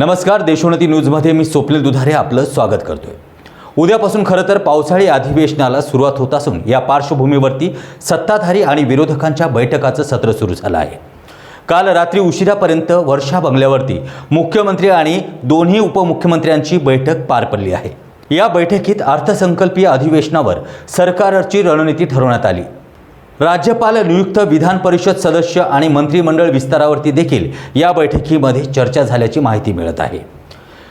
नमस्कार देशोन्नती न्यूजमध्ये मी स्वप्नील दुधारे आपलं स्वागत करतोय. उद्यापासून खरं तर पावसाळी अधिवेशनाला सुरुवात होत असून या पार्श्वभूमीवरती सत्ताधारी आणि विरोधकांच्या बैठकाचं सत्र सुरू झालं आहे. काल रात्री उशिरापर्यंत वर्षा बंगल्यावरती मुख्यमंत्री आणि दोन्ही उपमुख्यमंत्र्यांची बैठक पार पडली आहे. या बैठकीत अर्थसंकल्पीय अधिवेशनावर सरकारची रणनीती ठरवण्यात आली. राज्यपाल नियुक्त विधान परिषद सदस्य आणि मंत्रिमंडळ विस्तारावरती देखील या बैठकीमध्ये चर्चा झाल्याची माहिती मिळत आहे.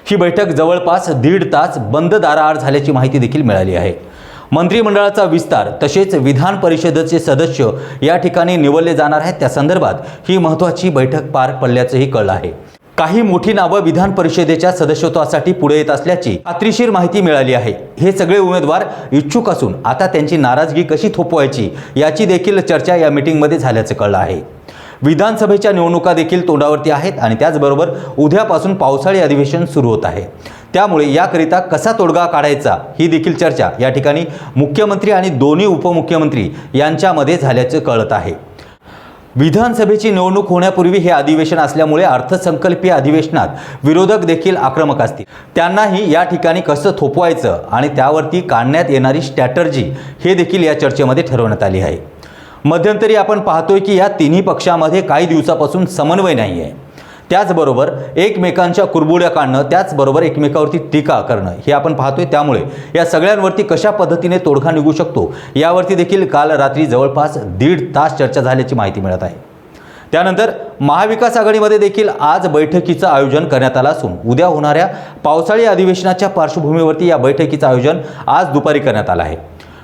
ही बैठक जवळपास दीड तास बंद दाराआड झाल्याची माहिती देखील मिळाली आहे. मंत्रिमंडळाचा विस्तार तसेच विधान परिषदेचे सदस्य या ठिकाणी निवडले जाणार आहेत त्या संदर्भात ही महत्त्वाची बैठक पार पडल्याचंही कळलं आहे. काही मोठी नावं विधान परिषदेच्या सदस्यत्वासाठी पुढे येत असल्याची खात्रीशीर माहिती मिळाली आहे. हे सगळे उमेदवार इच्छुक असून आता त्यांची नाराजगी कशी थोपवायची याची देखील चर्चा या मिटिंगमध्ये झाल्याचं कळलं आहे. विधानसभेच्या निवडणुका देखील तोंडावरती आहेत आणि त्याचबरोबर उद्यापासून पावसाळी अधिवेशन सुरू होत आहे. त्यामुळे याकरिता कसा तोडगा काढायचा ही देखील चर्चा या ठिकाणी मुख्यमंत्री आणि दोन्ही उपमुख्यमंत्री यांच्यामध्ये झाल्याचं कळत आहे. विधानसभेची निवडणूक होण्यापूर्वी हे अधिवेशन असल्यामुळे अर्थसंकल्पीय अधिवेशनात विरोधक देखील आक्रमक असतील. त्यांनाही या ठिकाणी कसं थोपवायचं आणि त्यावरती काढण्यात येणारी स्ट्रॅटर्जी हे देखील या चर्चेमध्ये ठरवण्यात आली आहे. मध्यंतरी आपण पाहतोय की या तिन्ही पक्षामध्ये काही दिवसापासून समन्वय नाही आहे त्याचबरोबर एकमेकांच्या कुरबुड्या काढणं त्याचबरोबर एकमेकावरती टीका करणं हे आपण पाहतोय. त्यामुळे या सगळ्यांवरती कशा पद्धतीने तोडगा निघू शकतो यावरती देखील काल रात्री जवळपास दीड तास चर्चा झाल्याची माहिती मिळत आहे. त्यानंतर महाविकास आघाडीमध्ये देखील आज बैठकीचं आयोजन करण्यात आलं असून उद्या होणाऱ्या पावसाळी अधिवेशनाच्या पार्श्वभूमीवरती या बैठकीचं आयोजन आज दुपारी करण्यात आलं आहे.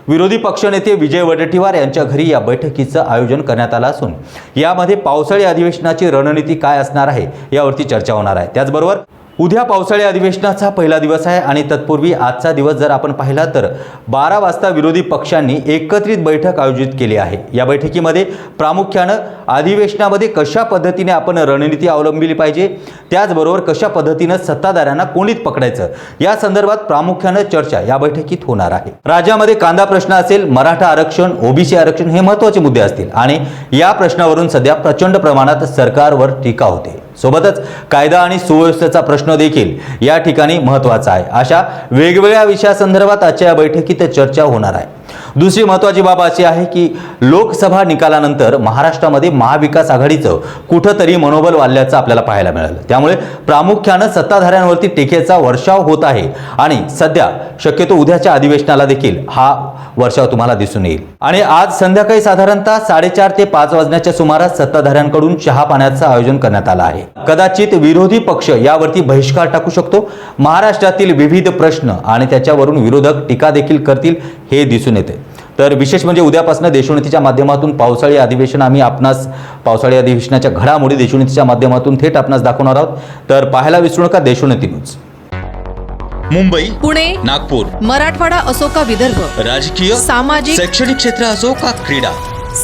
विरोधी पक्षनेते विजय वडेट्टीवार यांच्या घरी या बैठकीचं आयोजन करण्यात आलं असून यामध्ये पावसाळी अधिवेशनाची रणनीती काय असणार आहे यावरती चर्चा होणार आहे. त्याचबरोबर उद्या पावसाळी अधिवेशनाचा पहिला दिवस आहे आणि तत्पूर्वी आजचा दिवस जर आपण पाहिला तर बारा वाजता विरोधी पक्षांनी एकत्रित बैठक आयोजित केली आहे. या बैठकीमध्ये प्रामुख्यानं अधिवेशनामध्ये कशा पद्धतीने आपण रणनीती अवलंबिली पाहिजे त्याचबरोबर कशा पद्धतीनं सत्ताधाऱ्यांना कोणीत पकडायचं या संदर्भात प्रामुख्यानं चर्चा या बैठकीत होणार आहे. राज्यामध्ये कांदा प्रश्न असेल मराठा आरक्षण ओबीसी आरक्षण हे महत्त्वाचे मुद्दे असतील आणि या प्रश्नावरून सध्या प्रचंड प्रमाणात सरकारवर टीका होते. सोबतच कायदा आणि सुव्यवस्थेचा प्रश्न देखील या ठिकाणी महत्त्वाचा आहे. अशा वेगवेगळ्या विषयासंदर्भात आजच्या या बैठकीत चर्चा होणार आहे. दुसरी महत्त्वाची बाब अशी आहे की लोकसभा निकालानंतर महाराष्ट्रामध्ये महाविकास आघाडीचं कुठंतरी मनोबल वाढल्याचं आपल्याला पाहायला मिळालं. त्यामुळे प्रामुख्यानं सत्ताधाऱ्यांवरती टीकेचा वर्षाव होत आहे आणि सध्या शक्यतो उद्याच्या अधिवेशनाला देखील हा वर्षाव तुम्हाला दिसून येईल. आणि आज संध्याकाळी साधारणतः साडेचार ते पाच वाजण्याच्या सुमारास सत्ताधाऱ्यांकडून चहा पाण्याचं आयोजन करण्यात आलं आहे. कदाचित विरोधी पक्ष यावरती बहिष्कार टाकू शकतो. महाराष्ट्रातील विविध प्रश्न आणि त्याच्यावरून विरोधक टीका देखील करतील. हे दिसून येते. तर विशेष म्हणजे उद्यापासून देशोन्नतीच्या माध्यमातून पावसाळी अधिवेशन आम्ही आपणास पावसाळी अधिवेशनाच्या घडामोडी देशोन्नतीच्या माध्यमातून थेट आपणास दाखवणार आहोत. तर पाहायला विसरू नका देशोन्नती न्यूज. मुंबई पुणे नागपूर मराठवाडा असो का विदर्भ? राजकीय सामाजिक शैक्षणिक क्षेत्र असो का क्रीडा?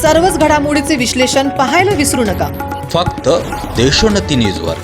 सर्वच घडामोडीचे विश्लेषण पाहायला विसरू नका. फक्त देशोन्नती न्यूजवर.